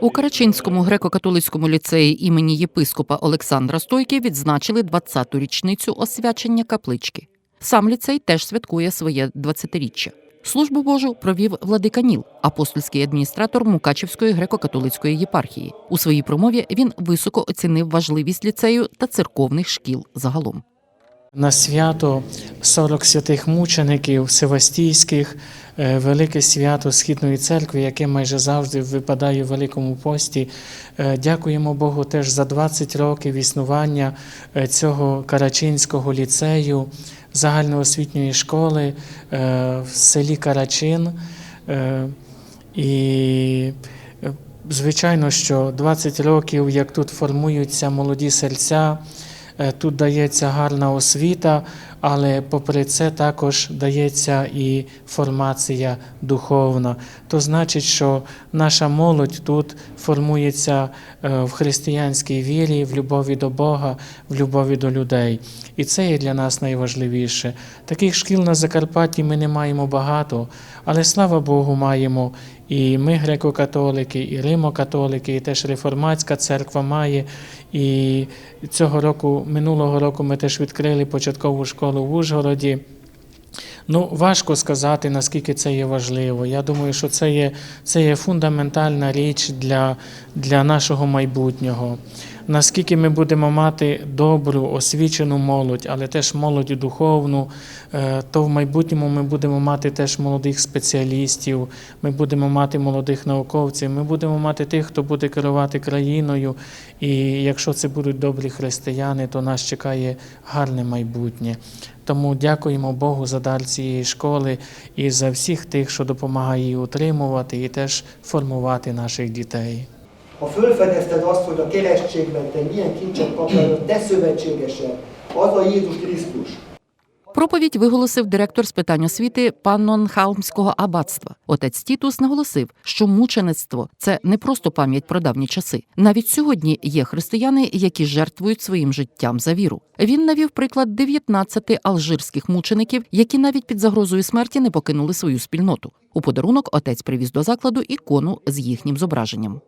У Карачинському греко-католицькому ліцеї імені єпископа Олександра Стойки відзначили 20-ту річницю освячення каплички. Сам ліцей теж святкує своє 20-річчя. Службу Божу провів владика Ніл, апостольський адміністратор Мукачівської греко-католицької єпархії. У своїй промові він високо оцінив важливість ліцею та церковних шкіл загалом. На свято 40 святих мучеників Севастійських, е, велике свято Східної церкви, яке майже завжди випадає у Великому пості. Е, Дякуємо Богу теж за 20 років існування е, цього Карачинського ліцею, загальноосвітньої школи в селі Карачин. І звичайно, що 20 років, як тут формуються молоді серця. Е, Тут дається гарна освіта, але попри це також дається і формація духовна. То значить, що наша молодь тут формується е, в християнській вірі, в любові до Бога, в любові до людей. І це є для нас найважливіше. Таких шкіл на Закарпатті ми не маємо багато, але слава Богу, маємо і ми, греко-католики, і римо-католики, і теж реформатська церква має. І цього року, минулого року, ми теж відкрили початкову школу в Ужгороді. Ну, важко сказати, наскільки це є важливо. Я думаю, що це є, це є фундаментальна річ для, для нашого майбутнього. Наскільки ми будемо мати добру, освічену молодь, але теж молодь духовну, е, то в майбутньому ми будемо мати теж молодих спеціалістів, ми будемо мати молодих науковців, ми будемо мати тих, хто буде керувати країною. І якщо це будуть добрі християни, то нас чекає гарне майбутнє. Тому дякуємо Богу за дар цієї школи і за всіх тих, що допомагає її утримувати і теж формувати наших дітей. Ha fölfedezted azt, hogy a keresztségben te milyen kincset kaptál, te szövetségesed, az a Jézus Krisztus. Проповідь виголосив директор з питань освіти Паннонхалмського аббатства. Отець Тітус наголосив, що мучеництво це не просто пам'ять про давні часи. Навіть сьогодні є християни, які жертвують своїм життям за віру. Він навів приклад 19 алжирських мучеників, які навіть під загрозою смерті не покинули свою спільноту. У подарунок отець привіз до закладу ікону з їхнім зображенням.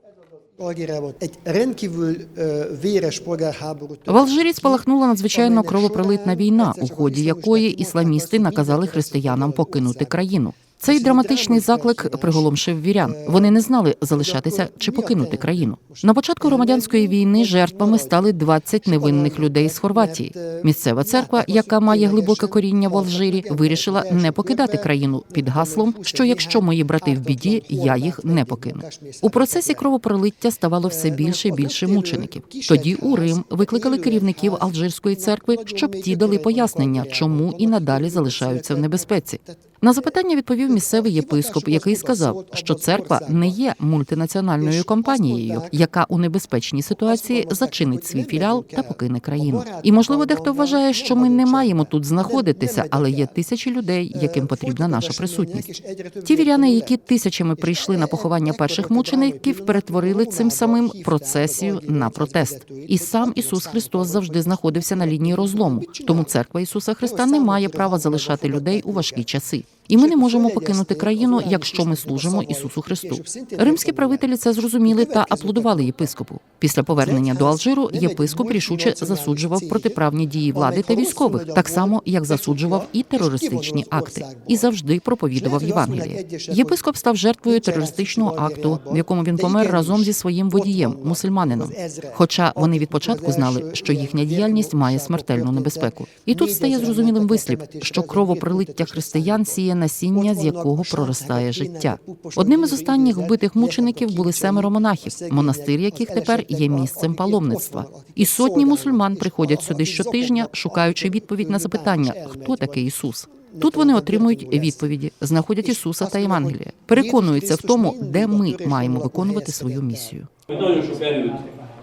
В Алжирі спалахнула надзвичайно кровопролитна війна, у ході якої ісламісти наказали християнам покинути країну. Цей драматичний заклик приголомшив вірян. Вони не знали залишатися чи покинути країну. На початку громадянської війни жертвами стали 20 невинних людей з Хорватії. Місцева церква, яка має глибоке коріння в Алжирі, вирішила не покидати країну під гаслом, що якщо мої брати в біді, я їх не покину. У процесі кровопролиття ставало все більше і більше мучеників. Тоді у Рим викликали керівників Алжирської церкви, щоб ті дали пояснення, чому і надалі залишаються в небезпеці. На запитання відповів місцевий єпископ, який сказав, що церква не є мультинаціональною компанією, яка у небезпечній ситуації зачинить свій філіал та покине країну. І можливо, дехто вважає, що ми не маємо тут знаходитися, але є тисячі людей, яким потрібна наша присутність. Ті віряни, які тисячами прийшли на поховання перших мучеників, перетворили цим самим процесію на протест. І сам Ісус Христос завжди знаходився на лінії розлому. Тому церква Ісуса Христа не має права залишати людей у важкі часи. І ми не можемо покинути країну, якщо ми служимо Ісусу Христу. Римські правителі це зрозуміли та аплодували єпископу. Після повернення до Алжиру єпископ рішуче засуджував протиправні дії влади та військових, так само як засуджував і терористичні акти, і завжди проповідував Євангеліє. Єпископ став жертвою терористичного акту, в якому він помер разом зі своїм водієм, мусульманином. Хоча вони від початку знали, що їхня діяльність має смертельну небезпеку. І тут стає зрозумілим вислів, що кровопролиття християн сіє насіння, з якого проростає життя. Одним із останніх вбитих мучеників були семеро монахів, монастир яких тепер є місцем паломництва. І сотні мусульман приходять сюди щотижня, шукаючи відповідь на запитання, хто такий Ісус. Тут вони отримують відповіді, знаходять Ісуса та Євангелія, переконуються в тому, де ми маємо виконувати свою місію. nagyon sok erőt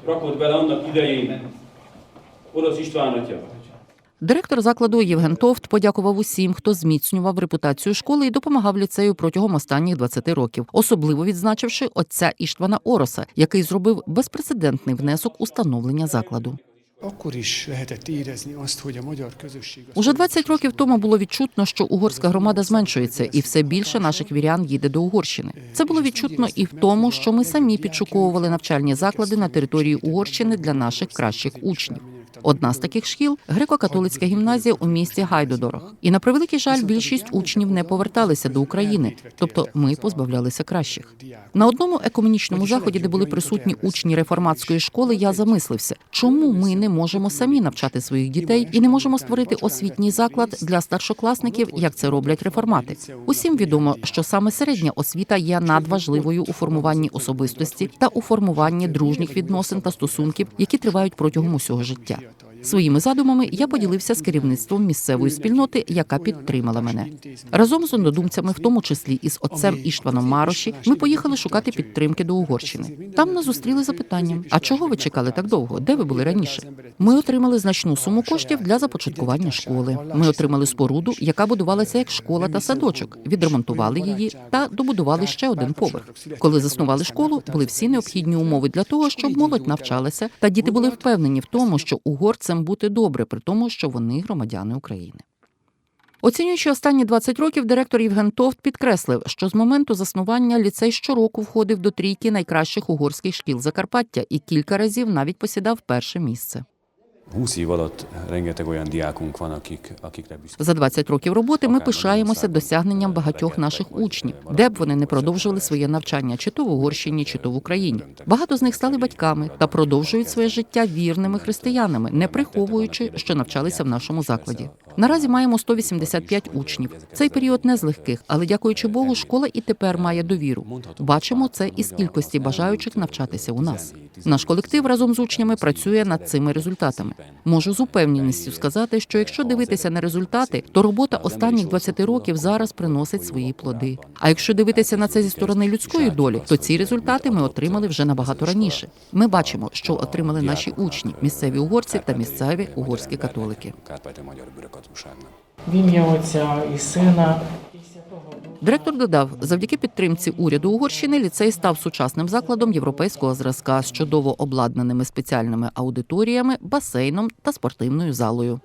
rakott bele annak idején Orosz István atya. Директор закладу Євген Товт подякував усім, хто зміцнював репутацію школи і допомагав ліцею протягом останніх 20 років, особливо відзначивши отця Іштвана Ороса, який зробив безпрецедентний внесок у становлення закладу. Уже 20 років тому було відчутно, що угорська громада зменшується, і все більше наших вірян їде до Угорщини. Це було відчутно і в тому, що ми самі підшуковували навчальні заклади на території Угорщини для наших кращих учнів. Одна з таких шкіл греко-католицька гімназія у місті Гайдодорох. І на превеликий жаль, більшість учнів не поверталися до України, тобто ми позбавлялися кращих. На одному екомунічному заході, де були присутні учні реформатської школи, я замислився, чому ми не можемо самі навчати своїх дітей і не можемо створити освітній заклад для старшокласників, як це роблять реформати. Усім відомо, що саме середня освіта є надважливою у формуванні особистості та у формуванні дружніх відносин та стосунків, які тривають протягом усього життя. Своїми задумами я поділився з керівництвом місцевої спільноти, яка підтримала мене. Разом з однодумцями, в тому числі із отцем Іштваном Мароші, ми поїхали шукати підтримки до Угорщини. Там нас зустріли запитанням: а чого ви чекали так довго? Де ви були раніше? Ми отримали значну суму коштів для започаткування школи. Ми отримали споруду, яка будувалася як школа та садочок. Відремонтували її та добудували ще один поверх. Коли заснували школу, були всі необхідні умови для того, щоб молодь навчалася, та діти були впевнені в тому, що угорцям бути добре, при тому, що вони громадяни України. Оцінюючи останні 20 років, директор Євген Товт підкреслив, що з моменту заснування ліцей щороку входив до трійки найкращих угорських шкіл Закарпаття і кілька разів навіть посідав перше місце. 20 év alatt rengeteg olyan diákunk van, akik, akikre büszkék. За 20 років роботи ми пишаємося досягненням багатьох наших учнів, де б вони не продовжували своє навчання, чи то в Угорщині, чи то в Україні. Багато з них стали батьками та продовжують своє життя вірними християнами, не приховуючи, що навчалися в нашому закладі. Наразі маємо 185 учнів. Цей період не з легких, але дякуючи Богу, школа і тепер має довіру. Бачимо це із кількості бажаючих навчатися у нас. Наш колектив разом з учнями працює над цими результатами. Можу з упевненістю сказати, що якщо дивитися на результати, то робота останніх 20 років зараз приносить свої плоди. А якщо дивитися на це зі сторони людської долі, то ці результати ми отримали вже набагато раніше. Ми бачимо, що отримали наші учні, місцеві угорці та місцеві угорські католики. В ім'я Отця і Сина. Директор додав, завдяки підтримці уряду Угорщини ліцей став сучасним закладом європейського зразка з чудово обладнаними спеціальними аудиторіями, басейном та спортивною залою.